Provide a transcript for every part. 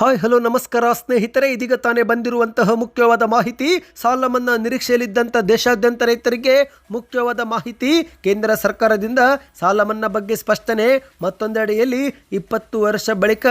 Hi, hello, ನಮಸ್ಕಾರ. ಸ್ನೇಹಿತರೆ, ಇದೀಗ ತಾನೇ ಬಂದಿರುವಂತಹ ಮುಖ್ಯವಾದ ಮಾಹಿತಿ ಸಾಲ ಮನ್ನಾ ನಿರೀಕ್ಷೆಯಲ್ಲಿದ್ದಂಥ ದೇಶಾದ್ಯಂತ ರೈತರಿಗೆ ಮುಖ್ಯವಾದ ಮಾಹಿತಿ. ಕೇಂದ್ರ ಸರ್ಕಾರದಿಂದ ಸಾಲ ಮನ್ನಾ ಬಗ್ಗೆ ಸ್ಪಷ್ಟನೆ ಮತ್ತೊಂದೆಡೆಯಲ್ಲಿ ಇಪ್ಪತ್ತು ವರ್ಷ ಬಳಿಕ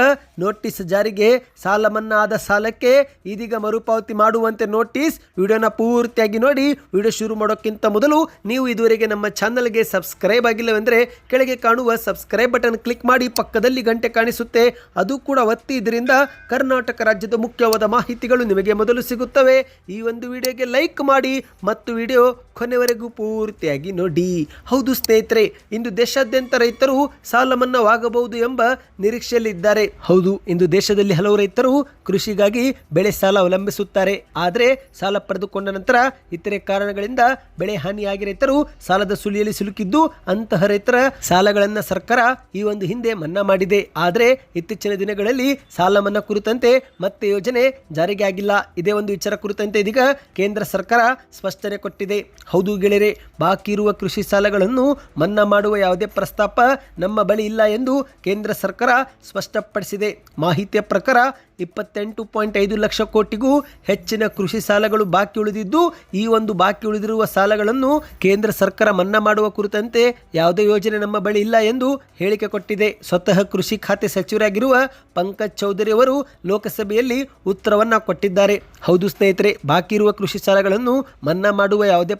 ನೋಟಿಸ್ ಜಾರಿಗೆ ಸಾಲ ಮನ್ನಾ ಆದ ಸಾಲಕ್ಕೆ ಇದೀಗ ಮರುಪಾವತಿ ಮಾಡುವಂತೆ ನೋಟಿಸ್. ವಿಡಿಯೋನ ಪೂರ್ತಿಯಾಗಿ ನೋಡಿ, ವಿಡಿಯೋ ಶುರು ಮಾಡೋಕ್ಕಿಂತ ಮೊದಲು ನೀವು ಇದುವರೆಗೆ ನಮ್ಮ ಚಾನಲ್ಗೆ ಸಬ್ಸ್ಕ್ರೈಬ್ ಆಗಿಲ್ಲವೆಂದರೆ ಕೆಳಗೆ ಕಾಣುವ ಸಬ್ಸ್ಕ್ರೈಬ್ ಬಟನ್ ಕ್ಲಿಕ್ ಮಾಡಿ, ಪಕ್ಕದಲ್ಲಿ ಗಂಟೆ ಕಾಣಿಸುತ್ತೆ. ಅದು ಕೂಡ ಒತ್ತಿ, ಇದರಿಂದ ಕರ್ನಾಟಕ ರಾಜ್ಯದ ಮುಖ್ಯವಾದ ಮಾಹಿತಿಗಳು ನಿಮಗೆ ಮೊದಲು ಸಿಗುತ್ತವೆ. ಈ ಒಂದು ವಿಡಿಯೋಗೆ ಲೈಕ್ ಮಾಡಿ ಮತ್ತು ವಿಡಿಯೋ ಕೊನೆವರೆಗೂ ಪೂರ್ತಿಯಾಗಿ ನೋಡಿ. ಹೌದು ಸ್ನೇಹಿತರೆ, ಇಂದು ದೇಶಾದ್ಯಂತ ರೈತರು ಸಾಲ ಮನ್ನಾವಾಗಬಹುದು ಎಂಬ ನಿರೀಕ್ಷೆಯಲ್ಲಿದ್ದಾರೆ. ಹೌದು, ಇಂದು ದೇಶದಲ್ಲಿ ಹಲವು ರೈತರು ಕೃಷಿಗಾಗಿ ಬೆಳೆ ಸಾಲ ಅವಲಂಬಿಸುತ್ತಾರೆ. ಆದರೆ ಸಾಲ ಪಡೆದುಕೊಂಡ ನಂತರ ಇತರೆ ಕಾರಣಗಳಿಂದ ಬೆಳೆ ಹಾನಿಯಾಗಿ ರೈತರು ಸಾಲದ ಸುಳಿಯಲ್ಲಿ ಸಿಲುಕಿದ್ದು, ಅಂತಹ ರೈತರ ಸಾಲಗಳನ್ನು ಸರ್ಕಾರ ಈ ಒಂದು ಹಿಂದೆ ಮನ್ನಾ ಮಾಡಿದೆ. ಆದರೆ ಇತ್ತೀಚಿನ ದಿನಗಳಲ್ಲಿ ಸಾಲ ಮನ್ನಾ ಕುರಿತಂತೆ ಮತ್ತೆ ಯೋಜನೆ ಜಾರಿಗೆ ಆಗಿಲ್ಲ. ಇದೇ ಒಂದು ವಿಚಾರ ಕುರಿತಂತೆ ಇದೀಗ ಕೇಂದ್ರ ಸರ್ಕಾರ ಸ್ಪಷ್ಟನೆ ಕೊಟ್ಟಿದೆ. ಹೌದು ಗೆಳೆಯರೆ, ಬಾಕಿ ಇರುವ ಕೃಷಿ ಸಾಲಗಳನ್ನು ಮನ್ನಾ ಮಾಡುವ ಯಾವುದೇ ಪ್ರಸ್ತಾಪ ನಮ್ಮ ಬಳಿ ಇಲ್ಲ ಎಂದು ಕೇಂದ್ರ ಸರ್ಕಾರ ಸ್ಪಷ್ಟಪಡಿಸಿದೆ. ಮಾಹಿತಿಯ ಪ್ರಕಾರ ಇಪ್ಪತ್ತೆಂಟು ಪಾಯಿಂಟ್ ಐದು ಲಕ್ಷ ಕೋಟಿಗೂ ಹೆಚ್ಚಿನ ಕೃಷಿ ಸಾಲಗಳು ಬಾಕಿ ಉಳಿದಿದ್ದು, ಈ ಒಂದು ಬಾಕಿ ಉಳಿದಿರುವ ಸಾಲಗಳನ್ನು ಕೇಂದ್ರ ಸರ್ಕಾರ ಮನ್ನಾ ಮಾಡುವ ಕುರಿತಂತೆ ಯಾವುದೇ ಯೋಜನೆ ನಮ್ಮ ಬಳಿ ಇಲ್ಲ ಎಂದು ಹೇಳಿಕೆ ಕೊಟ್ಟಿದೆ. ಸ್ವತಃ ಕೃಷಿ ಖಾತೆ ಸಚಿವರಾಗಿರುವ ಪಂಕಜ್ ಚೌಧರಿ ಅವರು ಲೋಕಸಭೆಯಲ್ಲಿ ಉತ್ತರವನ್ನು ಕೊಟ್ಟಿದ್ದಾರೆ. ಹೌದು ಸ್ನೇಹಿತರೆ, ಬಾಕಿ ಇರುವ ಕೃಷಿ ಸಾಲಗಳನ್ನು ಮನ್ನಾ ಮಾಡುವ ಯಾವುದೇ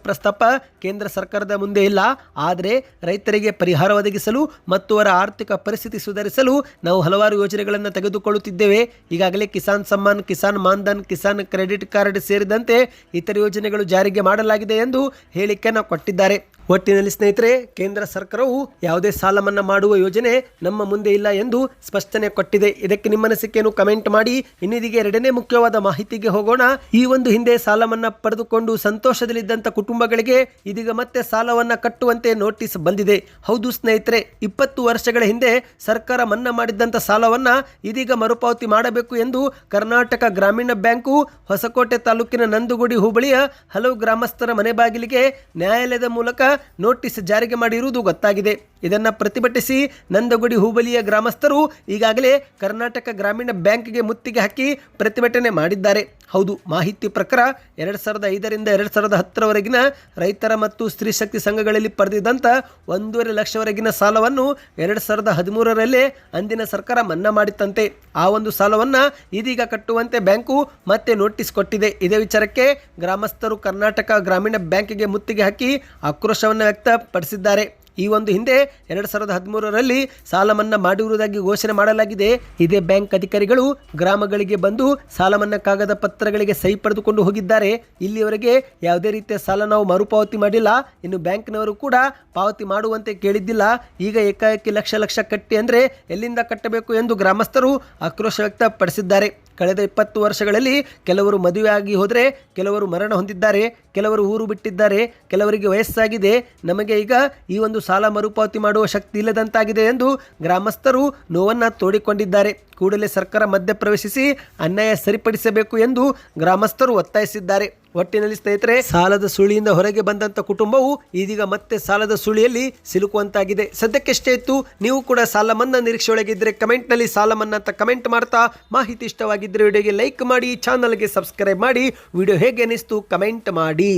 ಕೇಂದ್ರ ಸರ್ಕಾರದ ಮುಂದೆ ಇಲ್ಲ. ಆದರೆ ರೈತರಿಗೆ ಪರಿಹಾರ ಒದಗಿಸಲು ಮತ್ತು ಅವರ ಆರ್ಥಿಕ ಪರಿಸ್ಥಿತಿ ಸುಧಾರಿಸಲು ನಾವು ಹಲವಾರು ಯೋಜನೆಗಳನ್ನು ತೆಗೆದುಕೊಳ್ಳುತ್ತಿದ್ದೇವೆ. ಈಗಾಗಲೇ ಕಿಸಾನ್ ಸಮ್ಮಾನ್, ಕಿಸಾನ್ ಮಾನ್ಧನ್, ಕಿಸಾನ್ ಕ್ರೆಡಿಟ್ ಕಾರ್ಡ್ ಸೇರಿದಂತೆ ಇತರ ಯೋಜನೆಗಳು ಜಾರಿಗೆ ಮಾಡಲಾಗಿದೆ ಎಂದು ಹೇಳಿಕೆಯನ್ನು ಕೊಟ್ಟಿದ್ದಾರೆ. ಒಟ್ಟಿನಲ್ಲಿ ಸ್ನೇಹಿತರೆ, ಕೇಂದ್ರ ಸರ್ಕಾರವು ಯಾವುದೇ ಸಾಲ ಮನ್ನಾ ಮಾಡುವ ಯೋಜನೆ ನಮ್ಮ ಮುಂದೆ ಇಲ್ಲ ಎಂದು ಸ್ಪಷ್ಟನೆ ಕೊಟ್ಟಿದೆ. ಇದಕ್ಕೆ ನಿಮ್ಮ ಅನಿಸಿಕೆಯನ್ನು ಕಮೆಂಟ್ ಮಾಡಿ. ಇನ್ನಿದಿಗೆ ಎರಡನೇ ಮುಖ್ಯವಾದ ಮಾಹಿತಿಗೆ ಹೋಗೋಣ. ಈ ಒಂದು ಹಿಂದೆ ಸಾಲ ಮನ್ನಾ ಪಡೆದುಕೊಂಡು ಸಂತೋಷದಲ್ಲಿದ್ದಂಥ ಕುಟುಂಬಗಳಿಗೆ ಇದೀಗ ಮತ್ತೆ ಸಾಲವನ್ನ ಕಟ್ಟುವಂತೆ ನೋಟಿಸ್ ಬಂದಿದೆ. ಹೌದು ಸ್ನೇಹಿತರೆ, ಇಪ್ಪತ್ತು ವರ್ಷಗಳ ಹಿಂದೆ ಸರ್ಕಾರ ಮನ್ನಾ ಮಾಡಿದ್ದಂಥ ಸಾಲವನ್ನ ಇದೀಗ ಮರುಪಾವತಿ ಮಾಡಬೇಕು ಎಂದು ಕರ್ನಾಟಕ ಗ್ರಾಮೀಣ ಬ್ಯಾಂಕು, ಹೊಸಕೋಟೆ ತಾಲೂಕಿನ ನಂದುಗುಡಿ ಹೋಬಳಿಯ ಹಲವು ಗ್ರಾಮಸ್ಥರ ಮನೆ ಬಾಗಿಲಿಗೆ ನ್ಯಾಯಾಲಯದ ಮೂಲಕ ನೋಟಿಸ್ ಜಾರಿಗೆ ಮಾಡಿರುವುದು ಗೊತ್ತಾಗಿದೆ. ಇದನ್ನು ಪ್ರತಿಭಟಿಸಿ ನಂದಗುಡಿ ಹುಬಳಿಯ ಗ್ರಾಮಸ್ಥರು ಈಗಾಗಲೇ ಕರ್ನಾಟಕ ಗ್ರಾಮೀಣ ಬ್ಯಾಂಕ್ಗೆ ಮುತ್ತಿಗೆ ಹಾಕಿ ಪ್ರತಿಭಟನೆ ಮಾಡಿದ್ದಾರೆ. ಹೌದು, ಮಾಹಿತಿ ಪ್ರಕಾರ ಎರಡು ಸಾವಿರದ ಐದರಿಂದ ಎರಡು ಸಾವಿರದ ಹತ್ತರವರೆಗಿನ ರೈತರ ಮತ್ತು ಸ್ತ್ರೀ ಶಕ್ತಿ ಸಂಘಗಳಲ್ಲಿ ಪಡೆದಿದ್ದಂಥ ಒಂದೂವರೆ ಲಕ್ಷವರೆಗಿನ ಸಾಲವನ್ನು ಎರಡು ಸಾವಿರದ ಹದಿಮೂರರಲ್ಲೇ ಅಂದಿನ ಸರ್ಕಾರ ಮನ್ನಾ ಮಾಡಿತ್ತಂತೆ. ಆ ಒಂದು ಸಾಲವನ್ನು ಇದೀಗ ಕಟ್ಟುವಂತೆ ಬ್ಯಾಂಕು ಮತ್ತೆ ನೋಟಿಸ್ ಕೊಟ್ಟಿದೆ. ಇದೇ ವಿಚಾರಕ್ಕೆ ಗ್ರಾಮಸ್ಥರು ಕರ್ನಾಟಕ ಗ್ರಾಮೀಣ ಬ್ಯಾಂಕಿಗೆ ಮುತ್ತಿಗೆ ಹಾಕಿ ಆಕ್ರೋಶವನ್ನು ವ್ಯಕ್ತಪಡಿಸಿದ್ದಾರೆ. ಈ ಒಂದು ಹಿಂದೆ ಎರಡು ಸಾವಿರದ ಹದಿಮೂರರಲ್ಲಿ ಸಾಲ ಮನ್ನಾ ಮಾಡಿರುವುದಾಗಿ ಘೋಷಣೆ ಮಾಡಲಾಗಿದೆ. ಇದೇ ಬ್ಯಾಂಕ್ ಅಧಿಕಾರಿಗಳು ಗ್ರಾಮಗಳಿಗೆ ಬಂದು ಸಾಲ ಮನ್ನಾ ಕಾಗದ ಪತ್ರಗಳಿಗೆ ಸಹಿ ಪಡೆದುಕೊಂಡು ಹೋಗಿದ್ದಾರೆ. ಇಲ್ಲಿಯವರೆಗೆ ಯಾವುದೇ ರೀತಿಯ ಸಾಲ ನಾವು ಮರುಪಾವತಿ ಮಾಡಿಲ್ಲ. ಇನ್ನು ಬ್ಯಾಂಕ್ನವರು ಕೂಡ ಪಾವತಿ ಮಾಡುವಂತೆ ಕೇಳಿದ್ದಿಲ್ಲ. ಈಗ ಏಕಾಏಕಿ ಲಕ್ಷ ಲಕ್ಷ ಕಟ್ಟಿ ಅಂದರೆ ಎಲ್ಲಿಂದ ಕಟ್ಟಬೇಕು ಎಂದು ಗ್ರಾಮಸ್ಥರು ಆಕ್ರೋಶ ವ್ಯಕ್ತಪಡಿಸಿದ್ದಾರೆ. ಕಳೆದ ಇಪ್ಪತ್ತು ವರ್ಷಗಳಲ್ಲಿ ಕೆಲವರು ಮದುವೆಯಾಗಿ ಹೋದರೆ, ಕೆಲವರು ಮರಣ ಹೊಂದಿದ್ದಾರೆ, ಕೆಲವರು ಊರು ಬಿಟ್ಟಿದ್ದಾರೆ, ಕೆಲವರಿಗೆ ವಯಸ್ಸಾಗಿದೆ. ನಮಗೆ ಈಗ ಈ ಒಂದು ಸಾಲ ಮರುಪಾವತಿ ಮಾಡುವ ಶಕ್ತಿ ಇಲ್ಲದಂತಾಗಿದೆ ಎಂದು ಗ್ರಾಮಸ್ಥರು ನೋವನ್ನು ತೋಡಿಕೊಂಡಿದ್ದಾರೆ. ಕೂಡಲೇ ಸರ್ಕಾರ ಮಧ್ಯಪ್ರವೇಶಿಸಿ ಅನ್ಯಾಯ ಸರಿಪಡಿಸಬೇಕು ಎಂದು ಗ್ರಾಮಸ್ಥರು ಒತ್ತಾಯಿಸಿದ್ದಾರೆ. ಒಟ್ಟಿನಲ್ಲಿ ಸ್ನೇಹಿತರೆ, ಸಾಲದ ಸುಳಿಯಿಂದ ಹೊರಗೆ ಬಂದಂತ ಕುಟುಂಬವು ಇದೀಗ ಮತ್ತೆ ಸಾಲದ ಸುಳಿಯಲ್ಲಿ ಸಿಲುಕುವಂತಾಗಿದೆ. ಸದ್ಯಕ್ಕೆಷ್ಟೇ ಇತ್ತು, ನೀವು ಕೂಡ ಸಾಲ ಮನ್ನಾ ನಿರೀಕ್ಷೆ ಕಮೆಂಟ್ನಲ್ಲಿ ಸಾಲ ಮನ್ನಾ ಅಂತ ಕಮೆಂಟ್ ಮಾಡ್ತಾ ಮಾಹಿತಿ ಇಷ್ಟವಾಗಿದ್ರೆ ವಿಡಿಯೋಗೆ ಲೈಕ್ ಮಾಡಿ, ಚಾನಲ್ಗೆ ಸಬ್ಸ್ಕ್ರೈಬ್ ಮಾಡಿ, ವಿಡಿಯೋ ಹೇಗೆ ಅನಿಸ್ತು ಕಮೆಂಟ್ ಮಾಡಿ.